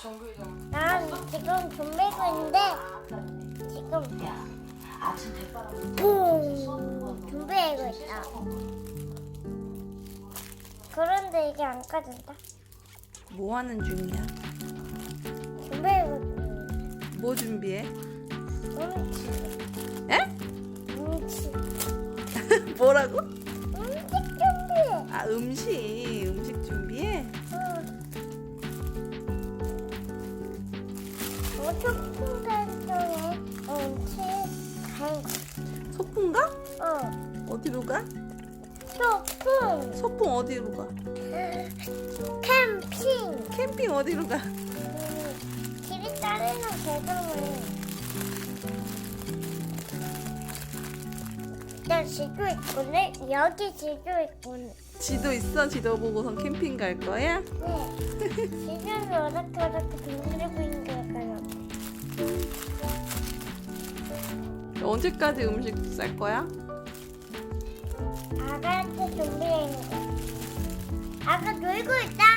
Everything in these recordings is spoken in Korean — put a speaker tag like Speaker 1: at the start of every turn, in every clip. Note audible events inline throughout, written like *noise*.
Speaker 1: 정글장.
Speaker 2: 난 지금 준비고 있는데 지금
Speaker 1: 야, 아침 대바람.
Speaker 2: 붕 준비하고 있다. 그런데 이게 안 까진다.
Speaker 3: 뭐 하는 중이야?
Speaker 2: 준비하고
Speaker 3: 뭐 준비해?
Speaker 2: 음치
Speaker 3: 에?
Speaker 2: 음치 *laughs*
Speaker 3: 뭐라고?
Speaker 2: 음식 준비해.
Speaker 3: 아 음식
Speaker 2: 소풍 달동에 음치 가는 거.
Speaker 3: 소풍가?
Speaker 2: 어,
Speaker 3: 어디로 가?
Speaker 2: 소풍
Speaker 3: 소풍 어디로 가?
Speaker 2: 캠핑.
Speaker 3: 캠핑 어디로 가?
Speaker 2: 음, 길이 따르는 계정을 나 지도 있거든 여기 지도 있거든
Speaker 3: 지도 있어? 지도 보고선 캠핑 갈 거야?
Speaker 2: 네 지도는 어떻게 어떻게 걸까요?
Speaker 3: 언제까지 음식 쌀 거야?
Speaker 2: 아가한테 준비해 아가 놀고 있다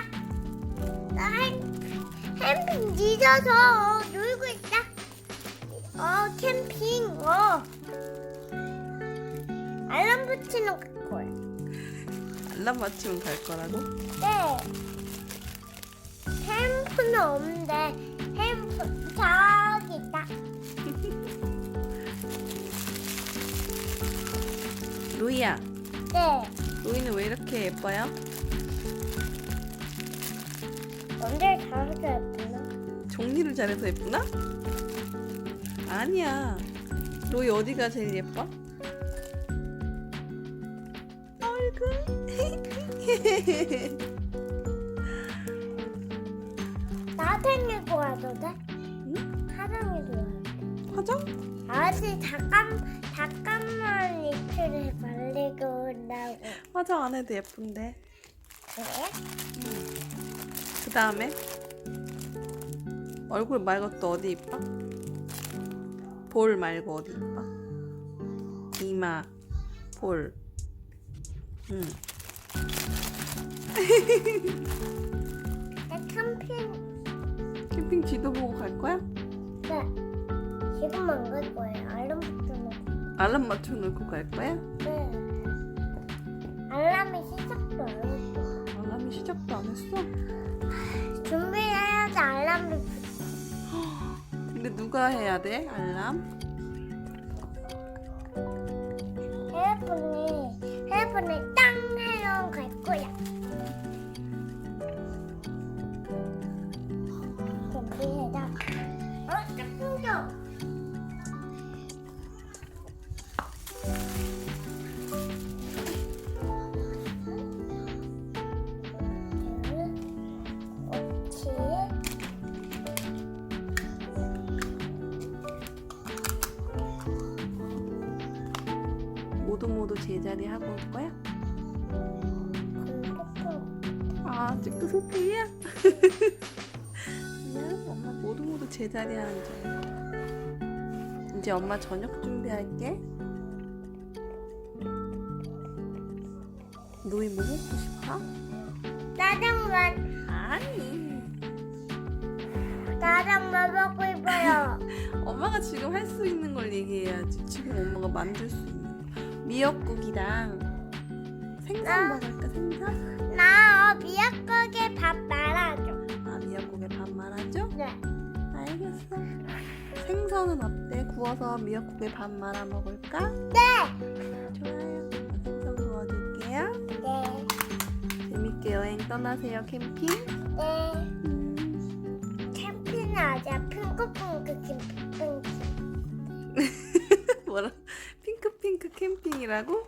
Speaker 2: 캠핑 늦어서 놀고 있다 어 캠핑 어 알람 붙이는 거야
Speaker 3: 알람 맞추면 갈 거라고?
Speaker 2: 네. 햄프는 없는데 저
Speaker 3: 루이야
Speaker 2: 네.
Speaker 3: 루이는 왜 이렇게 예뻐요?
Speaker 2: 언제 잘해서 예쁘나?
Speaker 3: 정리를 잘해서 예쁘나? 아니야 루이 어디가 제일 예뻐? 얼굴 *laughs*
Speaker 2: 사랑이고 와도 돼?
Speaker 3: 응?
Speaker 2: 와도 돼.
Speaker 3: 화장?
Speaker 2: 아직 잠깐 잠깐만 이틀을 말 리고 온다고.
Speaker 3: 화장 안 해도 예쁜데
Speaker 2: 그래?
Speaker 3: 그 다음에 얼굴 말고 또 어디 이뻐? 볼 말고 어디 이뻐? 이마, 볼. 응.
Speaker 2: 나 캠핑
Speaker 3: 캠핑 지도 보고 갈 거야?
Speaker 2: 네. 지금 안 갈 거예요. 알람부터 놓고.
Speaker 3: 알람 맞춰 놓고 갈 거야?
Speaker 2: 네. 알람이 시작도 안 했어.
Speaker 3: 알람이 시작도 안 했어?
Speaker 2: 준비해야지 알람을
Speaker 3: 근데 누가 해야 돼? 알람?
Speaker 2: 핸드폰이 핸드폰을 땅 하러 갈 거야.
Speaker 3: 모두 모두 제자리 하고 올 거야? 아, 아직도 소풍이야? 그냥 엄마 모두 모두 제자리 하는 중. 이제 엄마 저녁 준비할게. 너희 뭐 먹고 싶어?
Speaker 2: 짜장면,
Speaker 3: 아니.
Speaker 2: 짜장면 먹고 싶어요. *laughs*
Speaker 3: 엄마가 지금 할 수 있는 걸 얘기해야지. 지금 엄마가 만들 수 있는 거. 미역국이랑 생선
Speaker 2: 아.
Speaker 3: 먹을까? 생선?
Speaker 2: 나 미역국에 밥 말아줘.
Speaker 3: 아 미역국에 밥 말아줘?
Speaker 2: 네.
Speaker 3: 알겠어. 생선은 어때? 구워서 미역국에 밥 말아 먹을까?
Speaker 2: 네.
Speaker 3: 좋아요. 생선 구워줄게요.
Speaker 2: 네.
Speaker 3: 재밌게 여행 떠나세요 캠핑.
Speaker 2: 네. 아직 핑크핑크 캠핑.
Speaker 3: 뭐라? 핑크핑크 캠핑이라고?
Speaker 2: 어.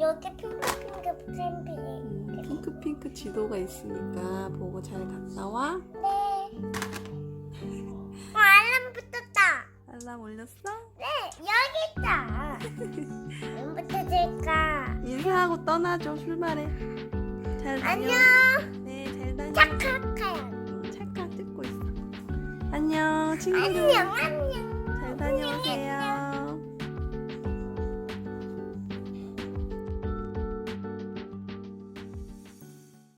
Speaker 2: 여기 핑크핑크 캠핑.
Speaker 3: 음, 핑크핑크 지도가 있으니까 보고 잘 갔다 와.
Speaker 2: 네. 어, 알람 붙었다.
Speaker 3: 알람 올렸어?
Speaker 2: 네, 여기 있다. 언제부터 될까?
Speaker 3: 인사하고 떠나줘. 출발해. 잘 다녀.
Speaker 2: 안녕.
Speaker 3: 네, 잘 다녀. 음, 찰칵 찍고 있어. 안녕, 친구들.
Speaker 2: 안녕, 안녕.